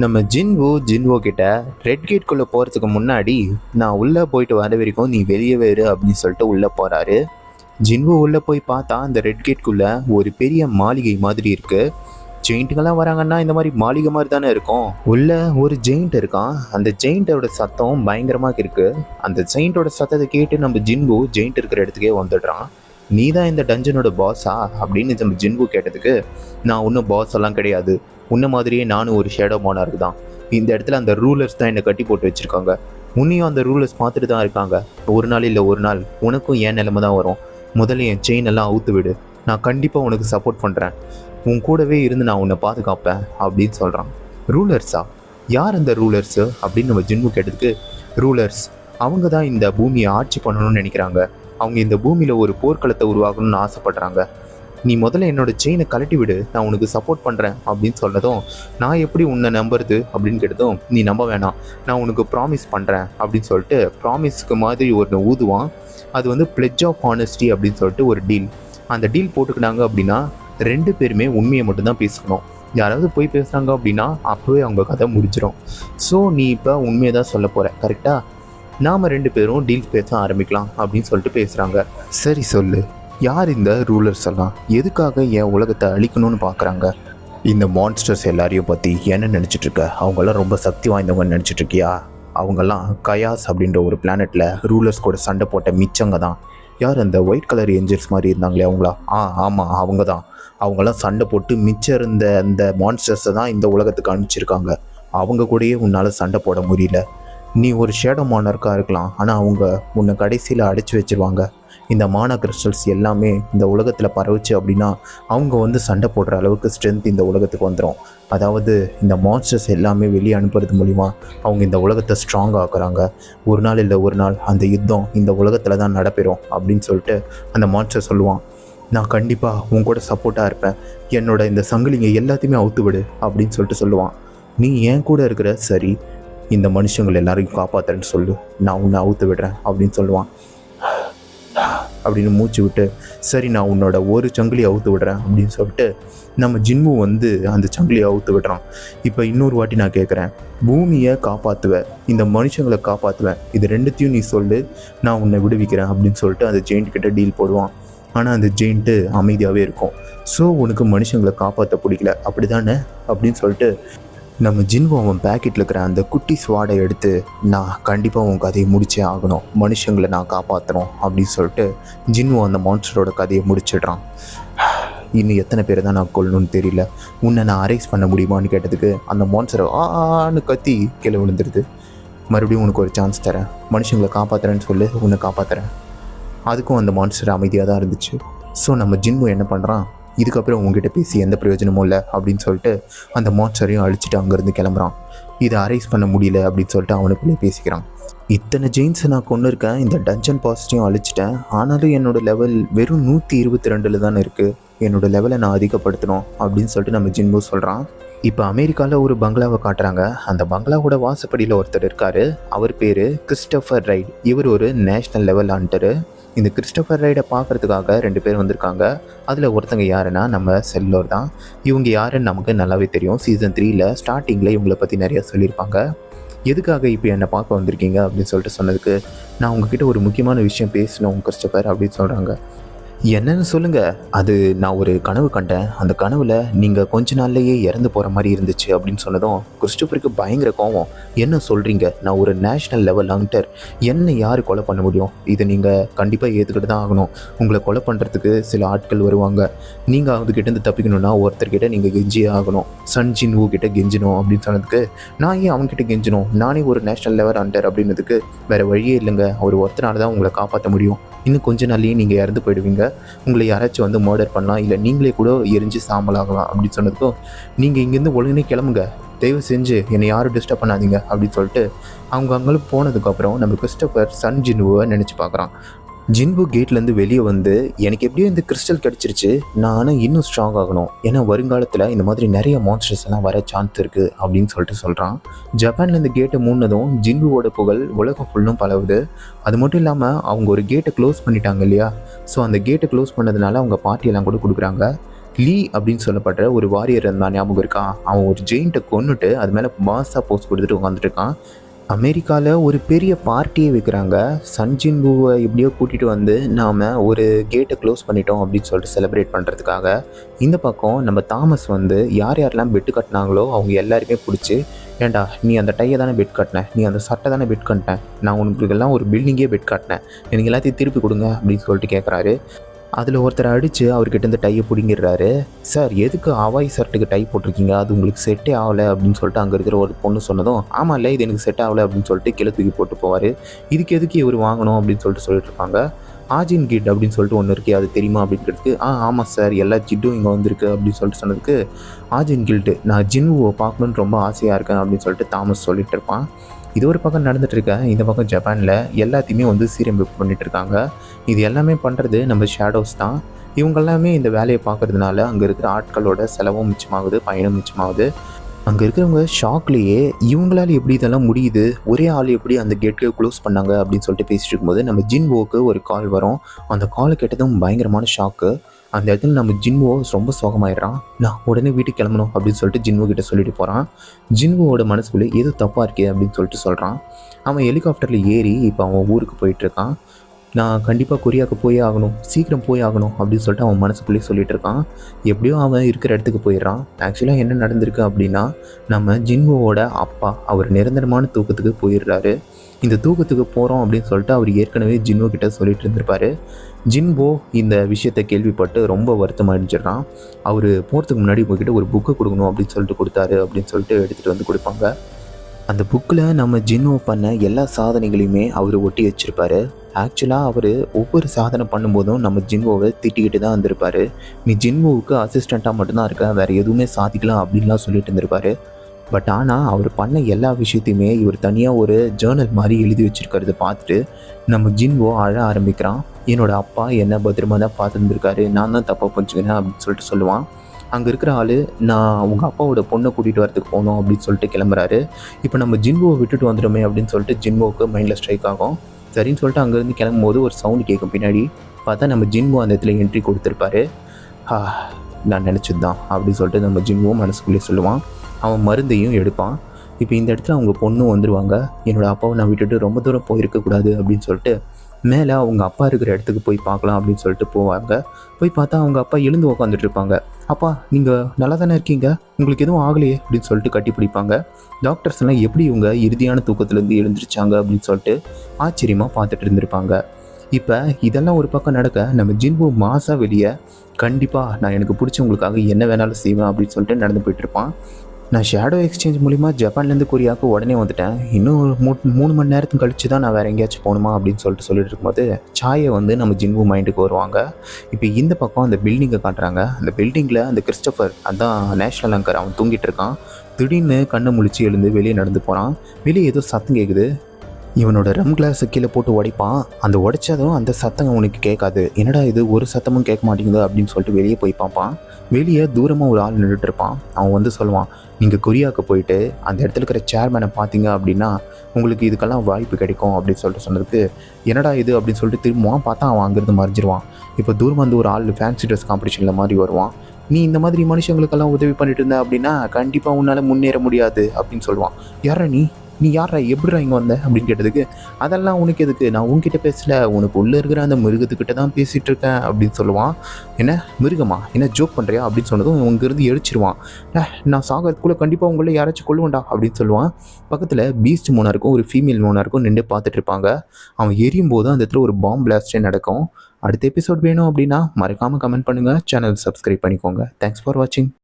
நம்ம ஜின்வோ ஜின்வோ கிட்ட ரெட் கேட்குள்ளே போகிறதுக்கு முன்னாடி நான் உள்ளே போயிட்டு வர வரைக்கும் நீ வெளியே வேறு அப்படின்னு சொல்லிட்டு உள்ளே போகிறாரு ஜின்வோ உள்ளே போய் பார்த்தா அந்த ரெட் கேட்குள்ளே ஒரு பெரிய மாளிகை மாதிரி இருக்குது ஜெயிண்ட்டுங்கெல்லாம் வராங்கன்னா இந்த மாதிரி மாளிகை மாதிரி தானே இருக்கும். உள்ள ஒரு ஜெயிண்ட் இருக்கான். அந்த ஜெயிண்டோட சத்தம் பயங்கரமாக இருக்குது அந்த ஜெயிண்டோட சத்தத்தை கேட்டு நம்ம ஜின்வோ ஜெயிண்ட் இருக்கிற இடத்துக்கே வந்துடுறான். நீ தான் இந்த டஞ்சனோட பாஸா அப்படின்னு நம்ம ஜின்பு கேட்டதுக்கு நான் ஒன்றும் பாஸ் எல்லாம் கிடையாது. உன்ன மாதிரியே நானும் ஒரு ஷேடோ மானார்க்கு தான். இந்த இடத்துல அந்த ரூலர்ஸ் தான் என்னை கட்டி போட்டு வச்சுருக்காங்க. உன்னையும் அந்த ரூலர்ஸ் பார்த்துட்டு தான் இருக்காங்க. ஒரு நாள் இல்லை ஒரு நாள் உனக்கும் ஏன் நிலைமை தான் வரும். முதல்ல என் செயின் எல்லாம் அவுத்து விடு. நான் கண்டிப்பாக உனக்கு சப்போர்ட் பண்ணுறேன் உன் கூடவே இருந்து நான் உன்னை பாதுகாப்பேன் அப்படின்னு சொல்கிறான் ரூலர்ஸா யார் அந்த ரூலர்ஸு அப்படின்னு நம்ம ஜின்மு கேட்டதுக்கு ரூலர்ஸ் அவங்க தான் இந்த பூமியை ஆட்சி பண்ணணும்னு நினைக்கிறாங்க. அவங்க இந்த பூமியில் ஒரு போர்க்களத்தை உருவாக்கணும்னு ஆசைப்படுறாங்க. நீ முதல்ல என்னோட செயினை கழட்டி விடு நான் உனக்கு சப்போர்ட் பண்ணுறேன் அப்படின்னு சொன்னதும் நான் எப்படி உன்னை நம்புறது அப்படின்னு கேட்டதும் நீ நம்ப வேணாம் நான் உனக்கு ப்ராமிஸ் பண்ணுறேன் அப்படின்னு சொல்லிட்டு ப்ராமிஸ்க்கு மாதிரி ஒரு ஊதுவான். அது வந்து பிளெஜ் ஆஃப் ஹானஸ்டி அப்படின்னு சொல்லிட்டு ஒரு டீல் அந்த டீல் போட்டுக்கினாங்க அப்படின்னா ரெண்டு பேருமே உண்மையை மட்டும்தான் பேசணும் யாராவது போய் பேசுகிறாங்க அப்படின்னா அப்போவே அவங்க கதை முடிச்சிடும் ஸோ நீ இப்போ உண்மையை தான் சொல்ல போகிற கரெக்டாக நாம் ரெண்டு பேரும் டீல் பேச ஆரம்பிக்கலாம் அப்படின்னு சொல்லிட்டு பேசுகிறாங்க சரி சொல்லு. யார் இந்த ரூலர்ஸ் எல்லாம்? எதுக்காக என் உலகத்தை அழிக்கணும்னு பார்க்குறாங்க? இந்த மான்ஸ்டர்ஸ் எல்லாரையும் பற்றி என்ன நினச்சிட்ருக்க அவங்கெல்லாம் ரொம்ப சக்தி வாய்ந்தவங்கன்னு நினச்சிட்ருக்கியா அவங்கெல்லாம் கயாஸ் அப்படின்ற ஒரு பிளானெட்டில் ரூலர்ஸ் கூட சண்டை போட்ட மிச்சங்க தான். யார் அந்த ஒயிட் கலர் ஏஞ்சல்ஸ் மாதிரி இருந்தாங்களே அவங்களா? ஆ ஆமாம் அவங்க தான். அவங்கெல்லாம் சண்டை போட்டு மிச்சம் இருந்த அந்த மான்ஸ்டர்ஸை தான் இந்த உலகத்துக்கு அனுப்பிச்சிருக்காங்க. அவங்க கூடயே உன்னால் சண்டை போட முடியல. நீ ஒரு ஷேடோ மானர்க்காக இருக்கலாம். ஆனால் அவங்க உன்னை கடைசியில் அடைச்சி வச்சிருவாங்க. இந்த மானா கிறிஸ்டல்ஸ் எல்லாமே இந்த உலகத்தில் பரவுச்சு அப்படின்னா அவங்க வந்து சண்டை போடுற அளவுக்கு ஸ்ட்ரென்த் இந்த உலகத்துக்கு வந்துடும் அதாவது இந்த மான்ஸ்டர்ஸ் எல்லாமே வெளியே அனுப்புறது மூலிமா அவங்க இந்த உலகத்தை ஸ்ட்ராங் ஆக்குறாங்க. ஒரு நாள் இல்லை ஒரு நாள் அந்த யுத்தம் இந்த உலகத்தில் தான் நடப்பெறும் அப்படின்னு சொல்லிட்டு அந்த மான்ஸ்டர் சொல்லுவான். நான் கண்டிப்பாக உன் கூட சப்போர்ட்டாக இருப்பேன். என்னோட இந்த சங்கிலிங்க எல்லாத்தையுமே அவுத்து விடு அப்படின்னு சொல்லிட்டு சொல்லுவான். நீ ஏன் கூட இருக்கிற சரி இந்த மனுஷங்களை எல்லாரையும் காப்பாற்றுறேன்னு சொல்லு. நான் உன்னை அவுத்து விடுறேன் அப்படின்னு சொல்லுவான். அப்படின்னு மூச்சு விட்டு சரி நான் உன்னோட ஒரு சங்கிலி அவுத்து விடுறேன் அப்படின்னு சொல்லிட்டு நம்ம ஜின்மு வந்து அந்த சங்கிலியை அவுத்து விடுறான். இப்போ இன்னொரு வாட்டி நான் கேட்குறேன் பூமியை காப்பாற்றுவேன் இந்த மனுஷங்களை காப்பாற்றுவேன் இது ரெண்டுத்தையும் நீ சொல்லு நான் உன்னை விடுவிக்கிறேன் அப்படின்னு சொல்லிட்டு அந்த ஜெயின்ட் கிட்ட டீல் போடுவான். ஆனால் அந்த ஜெயின்ட்டு அமைதியாகவே இருக்கும். ஸோ உனக்கு மனுஷங்களை காப்பாற்ற பிடிக்கல அப்படி தானே அப்படின்னு சொல்லிட்டு நம்ம ஜின்வு அவன் பேக்கெட்டில் இருக்கிற அந்த குட்டி ஸ்வாடை எடுத்து நான் கண்டிப்பாக உன் கதையை முடிச்சே ஆகணும். மனுஷங்களை நான் காப்பாற்றணும் அப்படின்னு சொல்லிட்டு ஜின்வோ அந்த மான்ஸ்டரோட கதையை முடிச்சிடுறான். இன்னும் எத்தனை பேரை தான் நான் கொல்லணும்னு தெரியல. உன்னை நான் அரைஸ் பண்ண முடியுமான்னு கேட்டதுக்கு அந்த மான்ஸ்டர் ஆன்னு கத்தி கீழே விழுந்துருது. மறுபடியும் உனக்கு ஒரு சான்ஸ் தரேன். மனுஷங்களை காப்பாற்றுறேன்னு சொல்லி உன்னை காப்பாற்றுறேன் அதுக்கும் அந்த மான்ஸ்டர் அமைதியாக தான் இருந்துச்சு. ஸோ நம்ம ஜின்மு என்ன பண்ணுறான் இதுக்கப்புறம் உங்ககிட்ட பேசி எந்த பிரயோஜனமும் இல்லை அப்படின்னு சொல்லிட்டு அந்த மான்ஸ்டரையும் அழிச்சிட்டு அங்கேருந்து கிளம்புறான். இதை அரைஸ் பண்ண முடியல அப்படின்னு சொல்லிட்டு அவனுக்குள்ளே பேசிக்கிறான். இத்தனை ஜெயின்ஸை நான் கொண்டு இருக்கேன் இந்த டஞ்சன் பாசிட்டியும் அழிச்சிட்டேன். ஆனாலும் என்னோடய லெவல் வெறும் நூற்றி இருபத்தி ரெண்டில் தானே இருக்குது என்னோட லெவலை நான் அதிகப்படுத்தணும் அப்படின்னு சொல்லிட்டு நம்ம ஜின்பு சொல்கிறான் இப்போ அமெரிக்காவில் ஒரு பங்களாவை காட்டுறாங்க. அந்த பங்களாவோட வாசப்படியில் ஒருத்தர் இருக்கார். அவர் பேர் கிறிஸ்டோஃபர் ரைட். இவர் ஒரு நேஷ்னல் லெவல் ஆண்டரு இந்த கிறிஸ்டபர் ரைடை பார்க்குறதுக்காக ரெண்டு பேர் வந்திருக்காங்க. அதில் ஒருத்தங்க யாருன்னா நம்ம செல்லோர் தான். இவங்க யாருன்னு நமக்கு நல்லாவே தெரியும். சீசன் த்ரீயில் ஸ்டார்டிங்கில் இவங்களை பற்றி நிறையா சொல்லியிருப்பாங்க. எதுக்காக இப்போ என்னை பார்க்க வந்திருக்கீங்க அப்படின்னு சொல்லிட்டு சொன்னதுக்கு நான் உங்ககிட்ட ஒரு முக்கியமான விஷயம் பேசணும் கிறிஸ்டபர் அப்படின்னு சொல்கிறாங்க என்னன்னு சொல்லுங்க. அது நான் ஒரு கனவு கண்டேன். அந்த கனவுல நீங்க கொஞ்ச நாள்லயே இறந்து போற மாதிரி இருந்துச்சு அப்படின்னு சொன்னதும் கிறிஸ்டோபருக்கு பயங்கர கோவம். என்ன சொல்றீங்க? நான் ஒரு நேஷனல் லெவல் ஹண்டர் என்ன யார் கொலை பண்ண முடியும்? இதை நீங்க கண்டிப்பா ஏத்துக்கிட்டு தான் ஆகணும். உங்களை கொலை பண்றதுக்கு சில ஆட்கள் வருவாங்க. நீங்க அவங்ககிட்ட இருந்து தப்பிக்கணும்னா ஒருத்தர்கிட்ட நீங்க கெஞ்சியே ஆகணும். சன் ஜின் வூ கிட்ட கெஞ்சணும் அப்படின்னு சொன்னதுக்கு நான் ஏன் அவங்ககிட்ட கெஞ்சணும் நானே ஒரு நேஷனல் லெவல் ஹண்டர் அப்படின்னதுக்கு வேற வழியே இல்லைங்க. ஒரு ஒருத்தனால தான் உங்களை காப்பாற்ற முடியும். இன்னும் கொஞ்ச நாள்லயே நீங்கள் இறந்து போயிடுவீங்க. உங்களை யாராச்சும் வந்து மர்டர் பண்ணலாம் இல்லை நீங்களே கூட எரிஞ்சு சாம்பலாகலாம் அப்படின்னு சொன்னதுக்கும் நீங்கள் இங்கேருந்து உடனே கிளம்புங்க. தயவு செஞ்சு என்னை யாரும் டிஸ்டர்ப் பண்ணாதீங்க அப்படின்னு சொல்லிட்டு அவங்க அங்கே போனதுக்கப்புறம் நம்ம கிறிஸ்டபர் சன் ஜின்வை நினச்சி பார்க்குறான். ஜின்பு கேட்லேருந்து வெளியே வந்து எனக்கு எப்படியோ இந்த கிறிஸ்டல் கிடச்சிருச்சு. நான் ஆனால் இன்னும் ஸ்ட்ராங் ஆகணும். ஏன்னா வருங்காலத்தில் இந்த மாதிரி நிறைய மான்ஸ்டர்ஸ் எல்லாம் வர சான்ஸ் இருக்குது அப்படின்னு சொல்லிட்டு சொல்கிறான் ஜப்பானில் இந்த கேட்டை மூடினதும் ஜின்புவோட புகழ் உலகம் ஃபுல்லும் பலவுது அது மட்டும் இல்லாமல் அவங்க ஒரு கேட்டை க்ளோஸ் பண்ணிட்டாங்க இல்லையா? ஸோ அந்த கேட்டை க்ளோஸ் பண்ணதுனால அவங்க பார்ட்டியெல்லாம் கூட கொடுக்குறாங்க. லீ அப்படின்னு சொல்லப்படுற ஒரு வாரியர் இருந்தான் ஞாபகம் இருக்கான் அவன் ஒரு ஜெயின்ட்டை கொன்னுட்டு அது மேலே மாஸாக போஸ்ட் கொடுத்துட்டு உட்காந்துட்டு இருக்கான். அமெரிக்காவில் ஒரு பெரிய பார்ட்டியை வைக்கிறாங்க. சஞ்சின் பூவை எப்படியோ கூட்டிகிட்டு வந்து நாம் ஒரு கேட்டை க்ளோஸ் பண்ணிட்டோம் அப்படின்னு சொல்லிட்டு செலிப்ரேட் பண்ணுறதுக்காக இந்த பக்கம் நம்ம தாமஸ் வந்து யார் யாரெல்லாம் பெட்டு கட்டினாங்களோ அவங்க எல்லாருமே பிடிச்சி ஏண்டா நீ அந்த டையை தானே பெட் கட்டின? நீ அந்த சட்டை தானே பெட் கட்டினேன் நான் உங்களுக்கு எல்லாம் ஒரு பில்டிங்கே பெட் கட்டினேன். எனக்கு எல்லாத்தையும் திருப்பி கொடுங்க அப்படின்னு சொல்லிட்டு கேட்குறாரு அதில் ஒருத்தர் அடித்து அவர்கிட்ட இந்த டையை பிடிங்கிடுறாரு. சார் எதுக்கு அவாய் ஷர்ட்டுக்கு டை போட்டிருக்கீங்க? அது உங்களுக்கு செட்டே ஆகலை அப்படின்னு சொல்லிட்டு அங்கே இருக்கிற ஒரு பொண்ணு சொன்னதும் ஆமாம் இல்லை இது எனக்கு செட் ஆகலை அப்படின்னு சொல்லிட்டு கீழே தூக்கி போட்டு போவார். இதுக்கு எதுக்கு இவர் வாங்கணும்? அப்படின்னு சொல்லிட்டு சொல்லிட்டு இருப்பாங்க. ஆஜின் கிட் அப்படின்னு சொல்லிட்டு ஒன்று இருக்குது அது தெரியுமா? அப்படிங்கிறதுக்கு ஆ ஆமாம் சார் எல்லா ஜிட்டும் இங்கே வந்திருக்கு அப்படின்னு சொல்லிட்டு சொன்னதுக்கு ஆஜின் கில்ட்டு நான் ஜின்னுவை பார்க்கணுன்னு ரொம்ப ஆசையாக இருக்கேன் அப்படின்னு சொல்லிட்டு தாமஸ் சொல்லிட்டு இருப்பான். இது ஒரு பக்கம் நடந்துகிட்ருக்க இந்த பக்கம் ஜப்பானில் எல்லாத்தையுமே வந்து சீரமைப்பு பண்ணிட்டு இருக்காங்க இது எல்லாமே பண்ணுறது நம்ம ஷேடோஸ் தான். இவங்க எல்லாமே இந்த வேலையை பார்க்குறதுனால அங்கே இருக்கிற ஆட்களோட செலவும் மிச்சமாகுது பயணம் மிச்சமாகுது. அங்கே இருக்கிறவங்க ஷாக்லேயே இவங்களால எப்படி இதெல்லாம் முடியுது? ஒரே ஆள் எப்படி அந்த கேட்டுக்கு க்ளோஸ் பண்ணாங்க? அப்படின்னு சொல்லிட்டு பேசிட்டு இருக்கும்போது நம்ம ஜின்வோக்கு ஒரு கால் வரும். அந்த காலை கேட்டதும் பயங்கரமான ஷாக்கு. அந்த இடத்துல நம்ம ஜின்வோ ரொம்ப சோகமாயிடுறான். நான் உடனே வீட்டுக்கு கிளம்பணும் அப்படின்னு சொல்லிட்டு ஜின்வோ கிட்ட சொல்லிட்டு போகிறான் ஜின்வோவோட மனசுக்குள்ளே ஏதோ தப்பாக இருக்கே அப்படின்னு சொல்லிட்டு சொல்கிறான் அவன் ஹெலிகாப்டரில் ஏறி இப்போ அவன் ஊருக்கு போயிட்டுருக்கான் நான் கண்டிப்பாக கொரியாவுக்கு போயே ஆகணும் சீக்கிரம் போய் ஆகணும் அப்படின்னு சொல்லிட்டு அவன் மனசுக்குள்ளேயே சொல்லிட்டு இருக்கான். எப்படியோ அவன் இருக்கிற இடத்துக்கு போயிடுறான். ஆக்சுவலாக என்ன நடந்திருக்கு அப்படின்னா நம்ம ஜின்வோவோட அப்பா அவர் நிரந்தரமான தூக்கத்துக்கு போயிடுறாரு. இந்த தூக்கத்துக்கு போகிறோம் அப்படின்னு சொல்லிட்டு அவர் ஏற்கனவே ஜின்வோ கிட்ட சொல்லிட்டு இருந்திருப்பாரு. ஜின்போ இந்த விஷயத்தை கேள்விப்பட்டு ரொம்ப வருத்தமாயிடுச்சிடுறான் அவர் போகிறதுக்கு முன்னாடி உங்ககிட்ட ஒரு புக்கை கொடுக்கணும் அப்படின்னு சொல்லிட்டு கொடுத்தாரு அப்படின்னு சொல்லிட்டு எடுத்துகிட்டு வந்து கொடுப்பாங்க. அந்த புக்கில் நம்ம ஜின்வோ பண்ண எல்லா சாதனைகளையுமே அவர் ஒட்டி வச்சுருப்பாரு. ஆக்சுவலாக அவர் ஒவ்வொரு சாதனை பண்ணும்போதும் நம்ம ஜின்வோவை திட்டிக்கிட்டு தான் வந்திருப்பார். நீ ஜின்வோவுக்கு அசிஸ்டண்ட்டாக மட்டும்தான் இருக்க வேறு எதுவுமே சாதிக்கலாம் அப்படின்லாம் சொல்லிட்டு இருந்திருப்பாரு. பட் ஆனால் அவர் பண்ண எல்லா விஷயத்தையுமே இவர் தனியாக ஒரு ஜேர்னல் மாதிரி எழுதி வச்சுருக்கிறத பார்த்துட்டு நம்ம ஜின்வோ அழ ஆரம்பிக்கிறான். என்னோடய அப்பா என்ன பத்திரமா தான் பார்த்துருந்துருக்காரு நான் தான் தப்பாக புரிஞ்சுக்கிறேன் அப்படின்னு சொல்லிட்டு சொல்லுவான். அங்கே இருக்கிற ஆள் நான் உங்கள் அப்பாவோட பொண்ணை கூட்டிகிட்டு வரதுக்கு போகணும் அப்படின்னு சொல்லிட்டு கிளம்புறாரு. இப்போ நம்ம ஜின்வோவை விட்டுட்டு வந்துடுமே அப்படின்னு சொல்லிட்டு ஜின்வோவுக்கு மைண்டில் ஸ்ட்ரைக் ஆகும். சரின்னு சொல்லிட்டு அங்கேருந்து கிளம்பும்போது ஒரு சவுண்டு கேட்கும் பின்னாடி. பார்த்தா நம்ம ஜின்வோ அந்த இடத்துல என்ட்ரி கொடுத்துருப்பாரு. நான் நினச்சது தான் அப்படின்னு சொல்லிட்டு நம்ம ஜின்வோ மனசுக்குள்ளேயே சொல்லுவான். அவன் மருந்தையும் எடுப்பான். இப்போ இந்த இடத்துல அவங்க பொண்ணும் வந்துடுவாங்க என்னோட அப்பாவை நான் விட்டுட்டு ரொம்ப தூரம் போயிருக்கக்கூடாது அப்படின்னு சொல்லிட்டு மேலே அவங்க அப்பா இருக்கிற இடத்துக்கு போய் பார்க்கலாம் அப்படின்னு சொல்லிட்டு போவாங்க. போய் பார்த்தா அவங்க அப்பா எழுந்து உட்காந்துட்டு இருப்பாங்க. அப்பா நீங்கள் நல்லா தானே இருக்கீங்க? உங்களுக்கு எதுவும் ஆகலையே? அப்படின்னு சொல்லிட்டு கட்டி பிடிப்பாங்க. டாக்டர்ஸ் எல்லாம் எப்படி இவங்க இறுதியான தூக்கத்துலேருந்து எழுந்திருச்சாங்க அப்படின்னு சொல்லிட்டு ஆச்சரியமாக பார்த்துட்டு இருந்திருப்பாங்க. இப்போ இதெல்லாம் ஒரு பக்கம் நடக்க நம்ம ஜின்பு மாசா வெளியே கண்டிப்பாக நான் எனக்கு பிடிச்சவங்களுக்காக என்ன வேணாலும் செய்வேன் அப்படின்னு சொல்லிட்டு நடந்து போயிட்டு இருப்பான். நான் ஷேடோ எக்ஸ்சேஞ்ச் மூலிமா ஜப்பான்லேருந்து கொரியாவுக்கு உடனே வந்துட்டேன். இன்னும் ஒரு மூ மூணு மணி நேரத்துக்கு கழிச்சு தான் நான் வேறு எங்கேயாச்சும் போகணுமா அப்படின்னு சொல்லிட்டு சொல்லிட்டு இருக்கும்போது சாயை வந்து நம்ம ஜின்பு மைண்டுக்கு வருவாங்க. இப்போ இந்த பக்கம் அந்த பில்டிங்கை காட்டுறாங்க. அந்த பில்டிங்கில் அந்த கிறிஸ்டபர் அதான் நேஷ்னல் அங்கர் அவன் தூங்கிட்டு இருக்கான். திடீர்னு கண்ணை முழிச்சு எழுந்து வெளியே நடந்து போகிறான் வெளியே ஏதோ சத்தம் கேட்குது இவனோட ரம் கிளாஸை கீழே போட்டு உடைப்பான். அந்த உடைச்சதும் அந்த சத்தம் அவனுக்கு கேட்காது. என்னடா இது ஒரு சத்தமும் கேட்க மாட்டேங்குது அப்படின்னு சொல்லிட்டு வெளியே போய் பார்ப்பான். வெளியே தூரமாக ஒரு ஆள் நின்றுட்டு இருப்பான். அவன் வந்து சொல்லுவான் நீங்கள் கொரியாவுக்கு போயிட்டு அந்த இடத்துல இருக்கிற சேர்மேனை பார்த்தீங்க அப்படின்னா உங்களுக்கு இதுக்கெல்லாம் வாய்ப்பு கிடைக்கும் அப்படின்னு சொல்லிட்டு சொன்னதுக்கு என்னடா இது? அப்படின்னு சொல்லிட்டு திரும்புவான். பார்த்தா அவன் அங்கேருந்து மறைஞ்சிருவான். இப்போ தூரமாக வந்து ஒரு ஆள் ஃபேன்சி ட்ரெஸ் காம்படிஷனில் மாதிரி வருவான். நீ இந்த மாதிரி மனுஷங்களுக்கெல்லாம் உதவி பண்ணிட்டு இருந்த அப்படின்னா கண்டிப்பாக உன்னால் முன்னேற முடியாது அப்படின்னு சொல்லுவான். யாரா நீ? நீ யாரா எப்படிடா இங்கே வந்த? அப்படின்னு கேட்டதுக்கு அதெல்லாம் உனக்கு எதுக்கு? நான் உன்கிட்ட பேசல. உனக்கு உள்ளே இருக்கிற அந்த மிருகத்துக்கிட்ட தான் பேசிகிட்டு இருக்கேன் அப்படின்னு சொல்லுவான். என்ன? மிருகமா? என்ன ஜோக் பண்ணுறியா அப்படின்னு சொன்னதும் இருந்து எரிச்சிருவான். நான் சாகிறதுக்குள்ளே கண்டிப்பாக உங்களை யாராச்சும் கொல்லுவேன்டா அப்படின்னு சொல்லுவான். பக்கத்தில் பீஸ்ட் மூணாருக்கும் ஒரு ஃபீமேல் மூணாருக்கும் நின்று பார்த்துட்டு இருப்பாங்க. அவன் எரியும் போது அந்த இடத்துல ஒரு பாம்பு பிளாஸ்டே நடக்கும். அடுத்த எபிசோட் வேணும் அப்படின்னா மறக்காமல் கமெண்ட் பண்ணுங்கள் சேனல் சப்ஸ்கிரைப் பண்ணிக்கோங்க. தேங்க்ஸ் ஃபார் வாட்சிங்